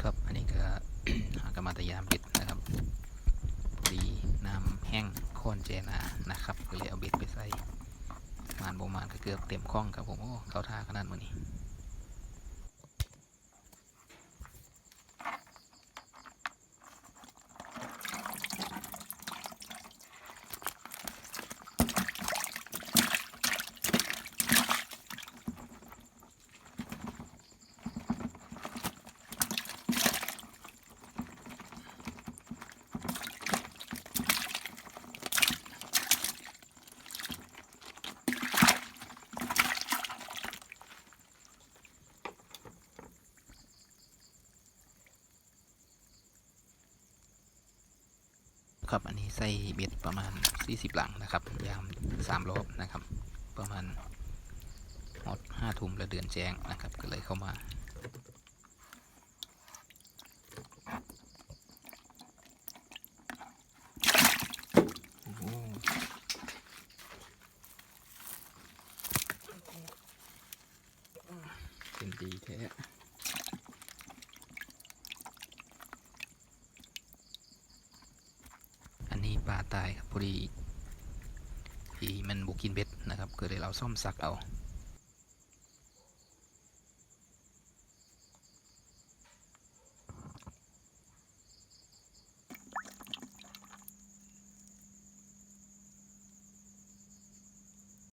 ครับ อันนี้ก็หากมาตยามเบ็ดนะครับพอดีน้ำแห้งค้นเจนานะครับ ก็เลยเอาเบ็ดไปใส่มานโบมานก็เกือบเต็มคล้องครับผมโอ้เขาท่าขนาดมือนี้ ครับ อันนี้ใส่เบ็ดประมาณ 40 หลังนะครับ ยาม3รอบนะครับ ประมาณหมด5ทุ่มแล้วเดือนแจ้งนะครับ ก็เลยเข้ามาเป็นดีแท้ อันนี้ ปลาตายครับพอดี ที่มันบุกินเบ็ดนะครับก็เลยเราซ่อมซักเอา